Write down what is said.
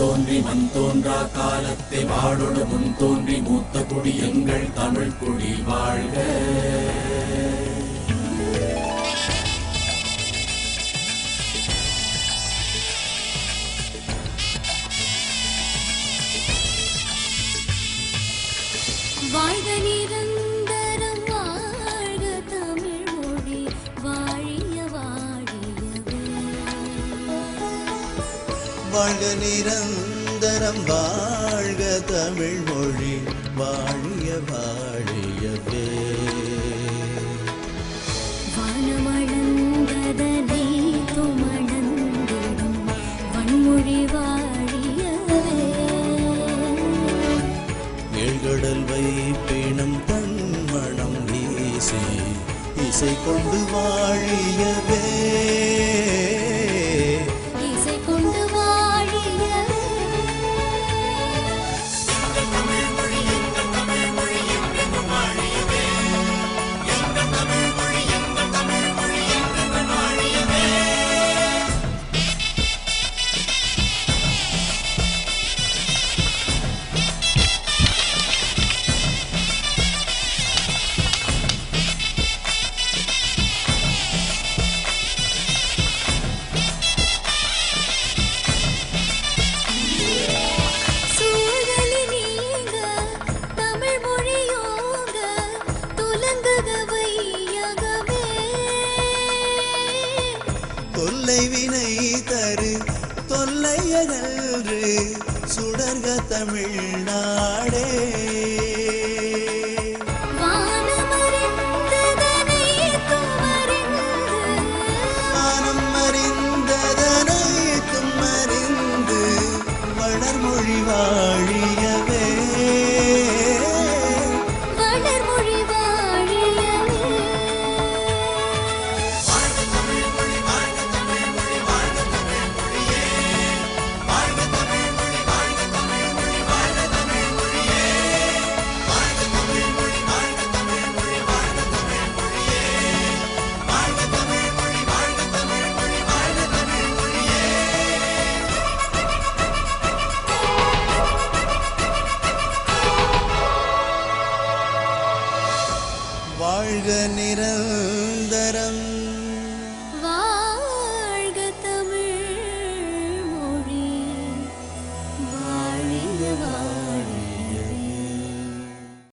தோன்றி மண் தோன்றா காலத்தை வாழொடு முன் தோன்றி மூத்த குடி எங்கள் தமிழ் குடி வாழ்க. வாழ்க நீரன் வாழ்க நிரந்தரம் வாழ்க தமிழ் மொழி வாழிய வாழியவே. வானமளந்ததனை துமணந்திடும் வன்மொழி வாழியவே. ஏழ்கடல் வைப்பினம் தன்மணம் வீசி இசை கொண்டு வாழியவே. தொல்லை வினை தரு தொல்லையகன்று சுடர்க தமிழ்நாடே. வானமறிந்ததனை வாழ்க நிரந்தரம்.